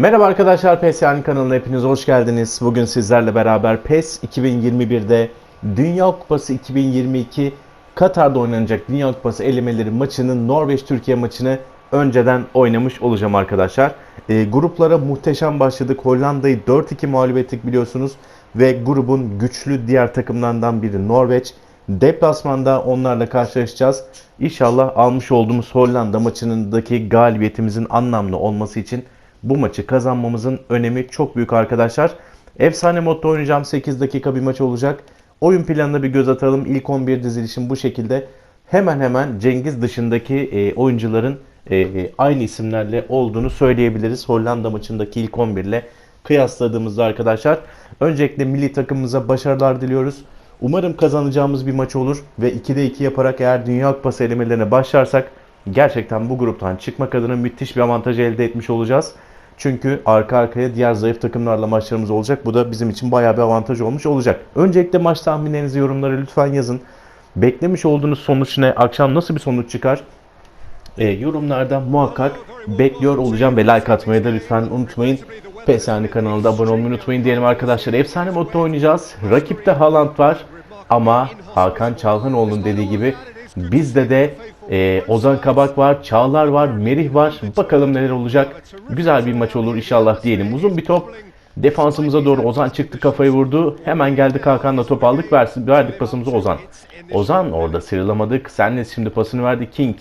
Merhaba arkadaşlar PES Yani kanalına hepiniz hoş geldiniz. Bugün sizlerle beraber PES 2021'de Dünya Kupası 2022 Katar'da oynanacak Dünya Kupası elemeleri maçının Norveç-Türkiye maçını önceden oynamış olacağım arkadaşlar. E, gruplara muhteşem başladık. Hollanda'yı 4-2 mağlup ettik biliyorsunuz. Ve grubun güçlü diğer takımlarından biri Norveç. Deplasmanda onlarla karşılaşacağız. İnşallah almış olduğumuz Hollanda maçındaki galibiyetimizin anlamlı olması için bu maçı kazanmamızın önemi çok büyük arkadaşlar. Efsane modda oynayacağım. 8 dakika bir maç olacak. Oyun planına bir göz atalım. İlk 11 dizilişim bu şekilde. Hemen hemen Cengiz dışındaki e, oyuncuların e, e, aynı isimlerle olduğunu söyleyebiliriz. Hollanda maçındaki ilk 11 ile kıyasladığımızda arkadaşlar. Öncelikle milli takımımıza başarılar diliyoruz. Umarım kazanacağımız bir maç olur ve 2'de 2 yaparak eğer Dünya Kupası elemelerine başlarsak gerçekten bu gruptan çıkmak adına müthiş bir avantaj elde etmiş olacağız. Çünkü arka arkaya diğer zayıf takımlarla maçlarımız olacak. Bu da bizim için bayağı bir avantaj olmuş olacak. Öncelikle maç tahminlerinizi yorumlara lütfen yazın. Beklemiş olduğunuz sonuç ne? Akşam nasıl bir sonuç çıkar? E, yorumlarda muhakkak bekliyor olacağım ve like atmayı da lütfen unutmayın. Yani kanalına abone olmayı unutmayın diyelim arkadaşlar. Efsane modda oynayacağız. Rakipte Haaland var ama Hakan Çalhanoğlu'nun dediği gibi bizde de e, Ozan Kabak var, Çağlar var, Merih var. Bakalım neler olacak. Güzel bir maç olur inşallah diyelim. Uzun bir top. Defansımıza doğru Ozan çıktı kafayı vurdu. Hemen geldik Hakan'la top aldık. Versin, verdik pasımızı Ozan. Ozan orada sıyrılamadık. Senle şimdi pasını verdi King.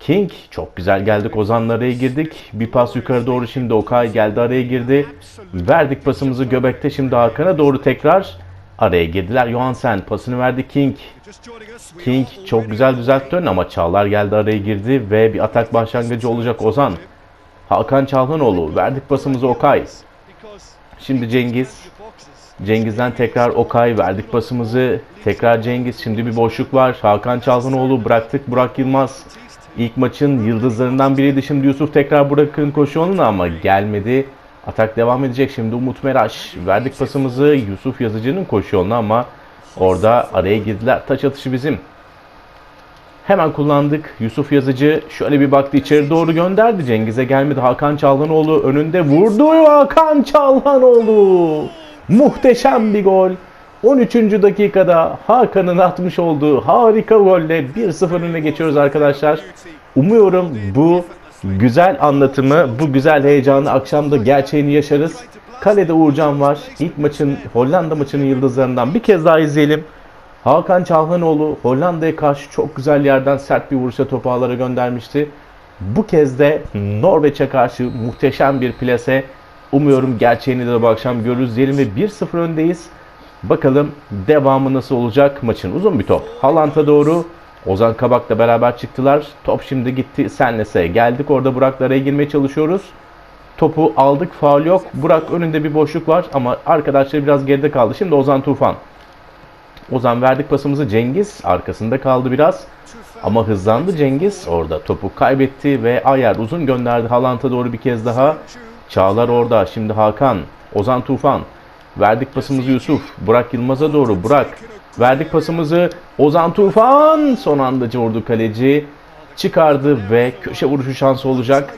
King çok güzel geldik Ozan'la araya girdik. Bir pas yukarı doğru şimdi Okay geldi araya girdi. Verdik pasımızı Göbek'te şimdi Hakan'a doğru tekrar araya girdiler. Johansen pasını verdi King. King çok güzel düzeltti ön ama Çağlar geldi araya girdi ve bir atak başlangıcı olacak Ozan. Hakan Çalhanoğlu verdik pasımızı Okay. Şimdi Cengiz. Cengiz'den tekrar Okay verdik pasımızı. Tekrar Cengiz. Şimdi bir boşluk var. Hakan Çalhanoğlu bıraktık. Burak Yılmaz. İlk maçın yıldızlarından biriydi. Şimdi Yusuf tekrar Burak'ın koşu ama gelmedi. Atak devam edecek. Şimdi Umut Meraş. Verdik pasımızı Yusuf Yazıcı'nın koşu yoluna ama orada araya girdiler. Taç atışı bizim. Hemen kullandık. Yusuf Yazıcı şöyle bir baktı içeri doğru gönderdi. Cengiz'e gelmedi. Hakan Çalhanoğlu önünde vurdu. Hakan Çalhanoğlu. Muhteşem bir gol. 13. dakikada Hakan'ın atmış olduğu harika golle 1-0 öne geçiyoruz arkadaşlar. Umuyorum bu güzel anlatımı, bu güzel heyecanı akşamda gerçeğini yaşarız. Kalede Uğurcan var. İlk maçın Hollanda maçının yıldızlarından bir kez daha izleyelim. Hakan Çalhanoğlu Hollanda'ya karşı çok güzel yerden sert bir vuruşa topu ağlara göndermişti. Bu kez de Norveç'e karşı muhteşem bir plase. Umuyorum gerçeğini de bu akşam görürüz diyelim ve 1-0 öndeyiz. Bakalım devamı nasıl olacak maçın. Uzun bir top. Haaland'a doğru Ozan Kabak'la beraber çıktılar. Top şimdi gitti Senles'e. Geldik orada Burak'la araya girmeye çalışıyoruz. Topu aldık. Faul yok. Burak önünde bir boşluk var ama arkadaşlar biraz geride kaldı. Şimdi Ozan Tufan. Ozan verdik pasımızı Cengiz. Arkasında kaldı biraz. Ama hızlandı Cengiz. Orada topu kaybetti ve Ayer uzun gönderdi Haaland'a doğru bir kez daha. Çağlar orada. Şimdi Hakan. Ozan Tufan. Verdik pasımızı Yusuf. Burak Yılmaz'a doğru. Burak. Verdik pasımızı Ozan Tufan. Son anda vurdu kaleci. Çıkardı ve köşe vuruşu şansı olacak.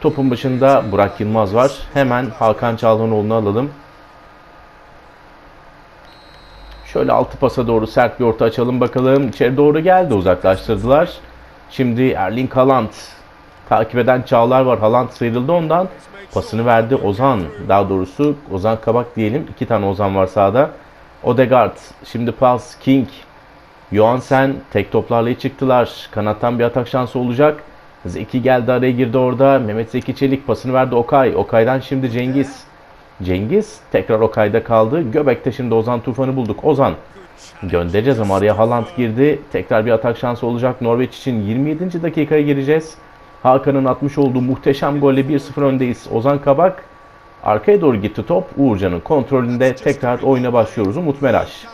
Topun başında Burak Yılmaz var. Hemen Hakan Çalhanoğlu'nu alalım. Şöyle altı pasa doğru sert bir orta açalım bakalım. İçeri doğru geldi uzaklaştırdılar. Şimdi Erling Haaland. Takip eden Çağlar var. Haaland sıyrıldı ondan. Pasını verdi Ozan. Daha doğrusu Ozan Kabak diyelim. İki tane Ozan var sahada. Odegaard. Şimdi pas King. Johansen tek toplarla iyi çıktılar. Kanattan bir atak şansı olacak. Zeki geldi araya girdi orada. Mehmet Zeki Çelik pasını verdi Okay. Okay'dan şimdi Cengiz. Cengiz tekrar Okay'da kaldı. Göbek'te şimdi Ozan Tufan'ı bulduk. Ozan göndereceğiz ama araya Haaland girdi. Tekrar bir atak şansı olacak Norveç için. 27. dakikaya gireceğiz. Hakan'ın atmış olduğu muhteşem golle 1-0 öndeyiz. Ozan Kabak arkaya doğru gitti top. Uğurcan'ın kontrolünde tekrar oyuna başlıyoruz. Umut Meraş.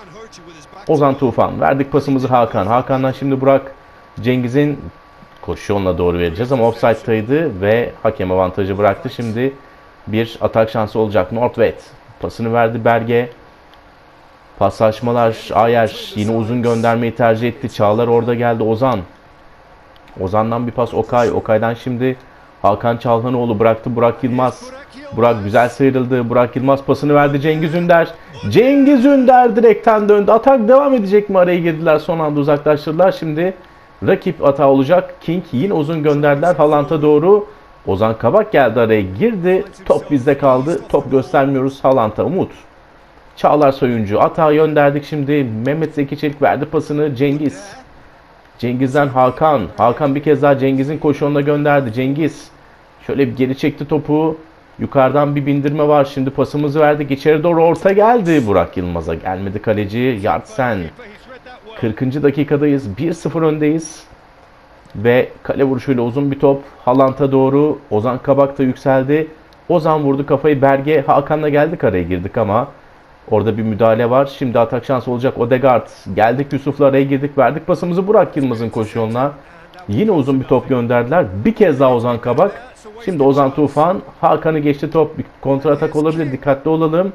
Ozan Tufan. Verdik pasımızı Hakan. Hakan'dan şimdi Burak. Cengiz'in koşu yoluna doğru vereceğiz ama offside'daydı ve hakem avantajı bıraktı. Şimdi bir atak şansı olacak. Northwest pasını verdi Berge. Paslaşmalar Ayer yine uzun göndermeyi tercih etti. Çağlar orada geldi Ozan. Ozan'dan bir pas Okay. Okay'dan şimdi Hakan Çalhanoğlu bıraktı Burak Yılmaz. Burak güzel sıyrıldı. Burak Yılmaz pasını verdi Cengiz Ünder. Cengiz Ünder direkten döndü. Atak devam edecek mi? Araya girdiler. Son anda uzaklaştırdılar. Şimdi rakip hata olacak. King yine uzun gönderdiler. Haaland'a doğru. Ozan Kabak geldi araya girdi. Top bizde kaldı. Top göstermiyoruz Haaland'a. Umut. Çağlar Soyuncu. Atağa gönderdik şimdi. Mehmet Zeki Çelik verdi pasını. Cengiz. Cengiz'den Hakan. Hakan bir kez daha Cengiz'in koşuğuna gönderdi. Cengiz. Şöyle bir geri çekti topu. Yukarıdan bir bindirme var. Şimdi pasımızı verdik. İçeri doğru orta geldi. Burak Yılmaz'a gelmedi kaleci. Yartsen. 40. dakikadayız. 1-0 öndeyiz. Ve kale vuruşuyla uzun bir top. Haaland'a doğru. Ozan Kabak da yükseldi. Ozan vurdu kafayı Berge. Hakan'la geldik araya girdik ama orada bir müdahale var. Şimdi atak şansı olacak. Odegaard. Geldik Yusuf'la araya girdik. Verdik pasımızı Burak Yılmaz'ın koşu yoluna. Yine uzun bir top gönderdiler. Bir kez daha Ozan Kabak. Şimdi Ozan Tufan. Hakan'ı geçti top. Kontra atak olabilir. Dikkatli olalım.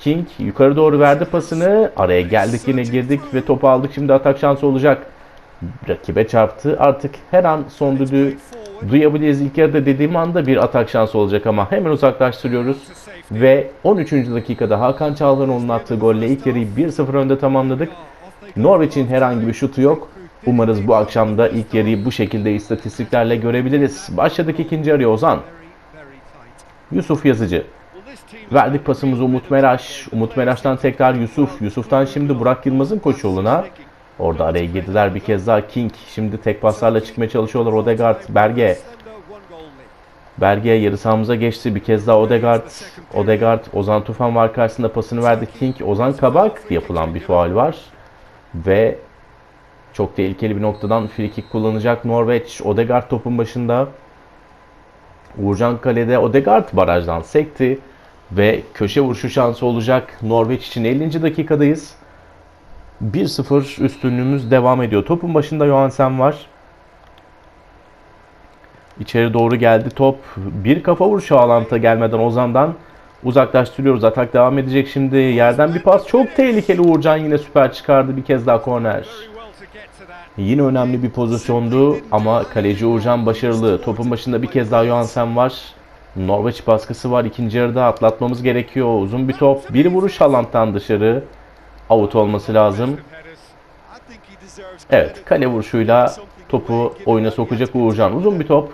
King yukarı doğru verdi pasını. Araya geldik yine girdik ve topu aldık. Şimdi atak şansı olacak. Rakibe çarptı. Artık her an son düdüğü duyabiliriz. İlk yarıda dediğim anda bir atak şansı olacak ama hemen uzaklaştırıyoruz. Ve 13. dakikada Hakan Çağlanoğlu'nun attığı golle ilk yarıyı 1-0 önde tamamladık. Norwich'in herhangi bir şutu yok. Umarız bu akşam da ilk yarıyı bu şekilde istatistiklerle görebiliriz. Başladık ikinci yarıya Ozan. Yusuf Yazıcı. Verdik pasımızı Umut Meraş. Umut Meraş'tan tekrar Yusuf. Yusuf'tan şimdi Burak Yılmaz'ın koşu yoluna. Orada araya girdiler bir kez daha King. Şimdi tek paslarla çıkmaya çalışıyorlar Odegaard, Berge. Berge yarı sahamıza geçti. Bir kez daha Odegaard. Odegaard, Ozan Tufan var karşısında pasını verdi King. Ozan Kabak yapılan bir faul var. Ve çok tehlikeli bir noktadan free kick kullanacak Norveç. Odegaard topun başında. Uğurcan kalede Odegaard barajdan sekti. Ve köşe vuruşu şansı olacak Norveç için 50. dakikadayız. 1-0 üstünlüğümüz devam ediyor. Topun başında Johansen var. İçeri doğru geldi top. Bir kafa vuruşu Haaland'a gelmeden Ozan'dan uzaklaştırıyoruz. Atak devam edecek şimdi. Yerden bir pas. Çok tehlikeli Uğurcan yine süper çıkardı. Bir kez daha korner. Yine önemli bir pozisyondu ama kaleci Uğurcan başarılı. Topun başında bir kez daha Johansen var. Norveç baskısı var. İkinci yarıda atlatmamız gerekiyor. Uzun bir top. Bir vuruş Haaland'dan dışarı. Out olması lazım. Evet kale vuruşuyla topu oyuna sokacak Uğurcan. Uzun bir top.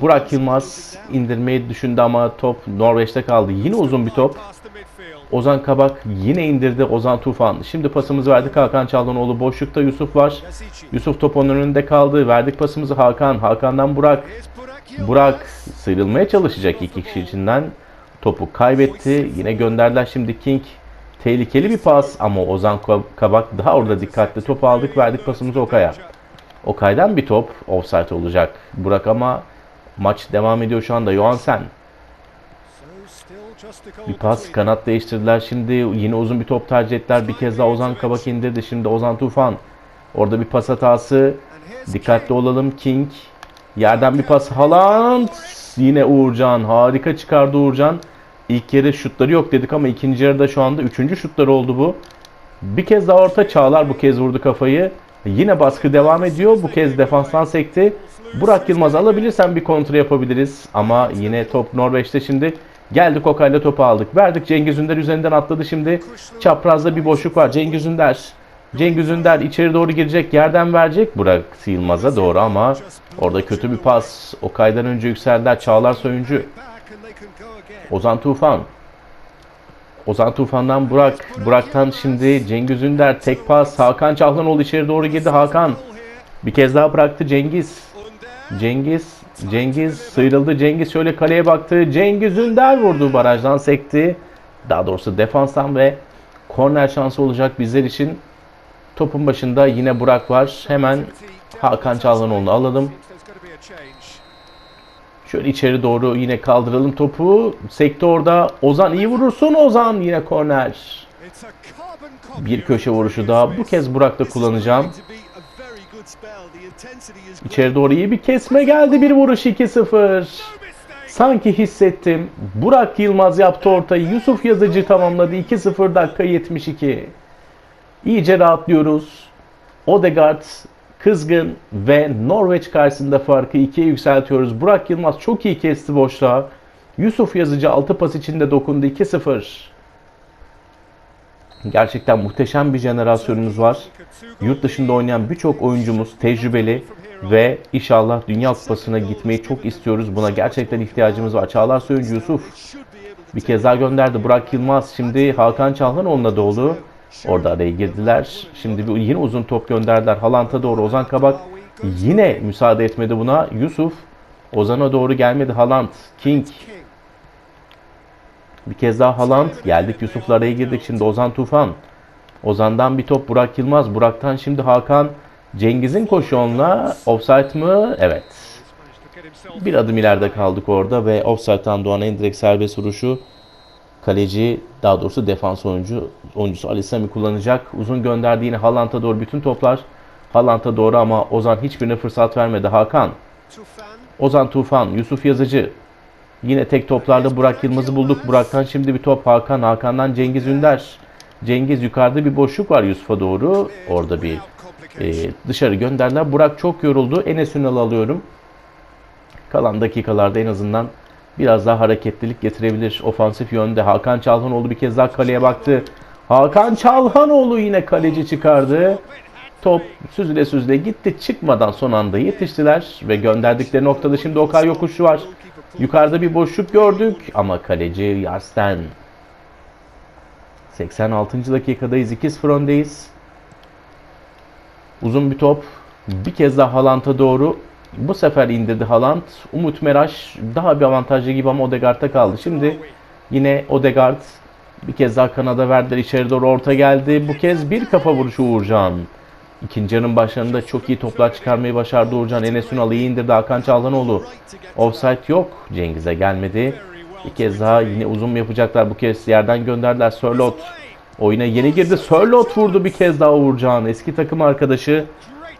Burak Yılmaz indirmeyi düşündü ama top Norveç'te kaldı. Yine uzun bir top. Ozan Kabak yine indirdi Ozan Tufan. Şimdi pasımızı verdik Hakan Çalhanoğlu. Boşlukta Yusuf var. Yusuf top onun önünde kaldı. Verdik pasımızı Hakan. Hakan'dan Burak. Burak sıyrılmaya çalışacak iki kişi içinden. Topu kaybetti. Yine gönderdiler şimdi King. Tehlikeli bir pas ama Ozan Kabak daha orada dikkatli. Topu aldık verdik pasımızı Okay'a. Okay'dan bir top offside olacak. Burak ama maç devam ediyor şu anda. Johansen. Bir pas kanat değiştirdiler şimdi. Yine uzun bir top tercih ettiler. Bir kez daha Ozan Kabak indirdi. Şimdi Ozan Tufan. Orada bir pas hatası. Dikkatli olalım King. Yerden bir pas Haaland. Yine Uğurcan. Harika çıkardı Uğurcan. İlk yarı şutları yok dedik ama ikinci yarıda şu anda üçüncü şutları oldu bu. Bir kez daha orta Çağlar bu kez vurdu kafayı. Yine baskı devam ediyor. Bu kez defanstan sekti. Burak Yılmaz alabilirsen bir kontra yapabiliriz. Ama yine top Norveç'te şimdi. Geldik Okay'la topu aldık. Verdik Cengiz Ünder üzerinden atladı şimdi. Çaprazda bir boşluk var. Cengiz Ünder. Cengiz Ünder içeri doğru girecek. Yerden verecek. Burak Yılmaz'a doğru ama orada kötü bir pas. Okay'dan önce yükseldiler. Çağlar Soyuncu. Ozan Tufan. Ozan Tufan'dan Burak. Burak'tan şimdi Cengiz Ünder. Tek pas. Hakan Çalhanoğlu içeri doğru girdi. Hakan. Bir kez daha bıraktı Cengiz. Cengiz. Cengiz sıyrıldı. Cengiz şöyle kaleye baktı. Cengiz Ünder vurdu. Barajdan sekti. Daha doğrusu defanstan ve korner şansı olacak bizler için. Topun başında yine Burak var. Hemen Hakan Çalhanoğlu'nu alalım. Şöyle içeri doğru yine kaldıralım topu. Orada. Ozan iyi vurursun Ozan. Yine korner. Bir köşe vuruşu daha. Bu kez Burak'ta kullanacağım. İçeri doğru iyi bir kesme geldi. Bir vuruş 2-0. Sanki hissettim. Burak Yılmaz yaptı ortayı. Yusuf Yazıcı tamamladı. 2-0 dakika 72. İyice rahatlıyoruz. Odegaard kızgın ve Norveç karşısında farkı 2'ye yükseltiyoruz. Burak Yılmaz çok iyi kesti boşluğa. Yusuf Yazıcı 6 pas içinde dokundu 2-0. Gerçekten muhteşem bir jenerasyonumuz var. Yurt dışında oynayan birçok oyuncumuz tecrübeli ve inşallah Dünya Kupası'na gitmeyi çok istiyoruz. Buna gerçekten ihtiyacımız var. Çağlar Söyüncü Yusuf bir kez daha gönderdi. Burak Yılmaz şimdi Hakan Çalhanoğlu'na doğdu. Orada araya girdiler. Şimdi bir yine uzun top gönderdiler. Haaland'a doğru Ozan Kabak yine müsaade etmedi buna. Yusuf Ozan'a doğru gelmedi. Haaland, King bir kez daha Haaland. Geldik Yusuf'la araya girdik. Şimdi Ozan Tufan. Ozan'dan bir top Burak Yılmaz. Burak'tan şimdi Hakan. Cengiz'in koşu onunla. Offside mı? Evet. Bir adım ileride kaldık orada ve offside'dan doğan en serbest vuruşu kaleci daha doğrusu defans oyuncu oyuncusu Ali Sami kullanacak. Uzun gönderdi yine Haaland'a doğru bütün toplar. Haaland'a doğru ama Ozan hiçbirine fırsat vermedi. Hakan. Ozan Tufan, Yusuf Yazıcı. Yine tek toplarda Burak Yılmaz'ı bulduk. Burak'tan şimdi bir top Hakan. Hakan'dan Cengiz Ünder. Cengiz yukarıda bir boşluk var Yusuf'a doğru. Orada bir e, dışarı gönderdiler. Burak çok yoruldu. Enes Ünal'ı alıyorum. Kalan dakikalarda en azından biraz daha hareketlilik getirebilir. Ofansif yönde Hakan Çalhanoğlu bir kez daha kaleye baktı. Hakan Çalhanoğlu yine kaleci çıkardı. Top süzüle süzüle gitti. Çıkmadan son anda yetiştiler ve gönderdikleri noktada şimdi Okay yokuşu var. Yukarıda bir boşluk gördük ama kaleci Yarsten. 86. dakikadayız. 2-0 öndeyiz. Uzun bir top. Bir kez daha Haaland'a doğru. Bu sefer indirdi Haaland. Umut Meraş daha bir avantajlı gibi ama Odegaard'da kaldı. Şimdi yine Odegaard bir kez daha kanada verdiler. İçeri doğru orta geldi. Bu kez bir kafa vuruşu Uğurcan. İkinci yarının başlarında çok iyi toplar çıkarmayı başardı Uğurcan. Enes Ünal'ı iyi indirdi Hakan Çalhanoğlu. Offside yok. Cengiz'e gelmedi. Bir kez daha yine uzun mu yapacaklar? Bu kez yerden gönderdiler. Sörlot oyuna yeni girdi. Sörlot vurdu bir kez daha Uğurcan. Eski takım arkadaşı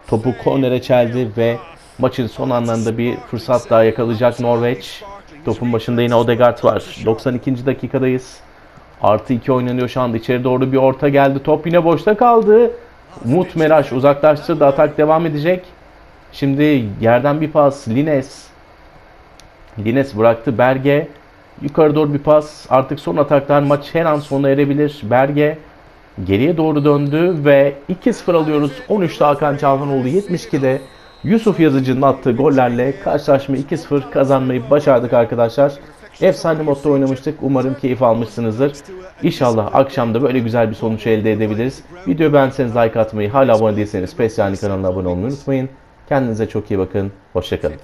topu kornere çeldi ve maçın son anlarında bir fırsat daha yakalayacak Norveç. Topun başında yine Odegaard var. 92. dakikadayız. Artı 2 oynanıyor şu anda. İçeri doğru bir orta geldi. Top yine boşta kaldı. Umut Meraş uzaklaştırdı. Atak devam edecek. Şimdi yerden bir pas. Lines. Lines bıraktı. Berge. Yukarı doğru bir pas. Artık son ataktan maç her an sona erebilir. Berge geriye doğru döndü ve 2-0 alıyoruz. 13'te Hakan Çalhanoğlu 72'de Yusuf Yazıcı'nın attığı gollerle karşılaşmayı 2-0 kazanmayı başardık arkadaşlar. Efsane modda oynamıştık. Umarım keyif almışsınızdır. İnşallah akşam da böyle güzel bir sonuç elde edebiliriz. Videoyu beğenseniz like atmayı, hala abone değilseniz Pes kanalına abone olmayı unutmayın. Kendinize çok iyi bakın. Hoşçakalın.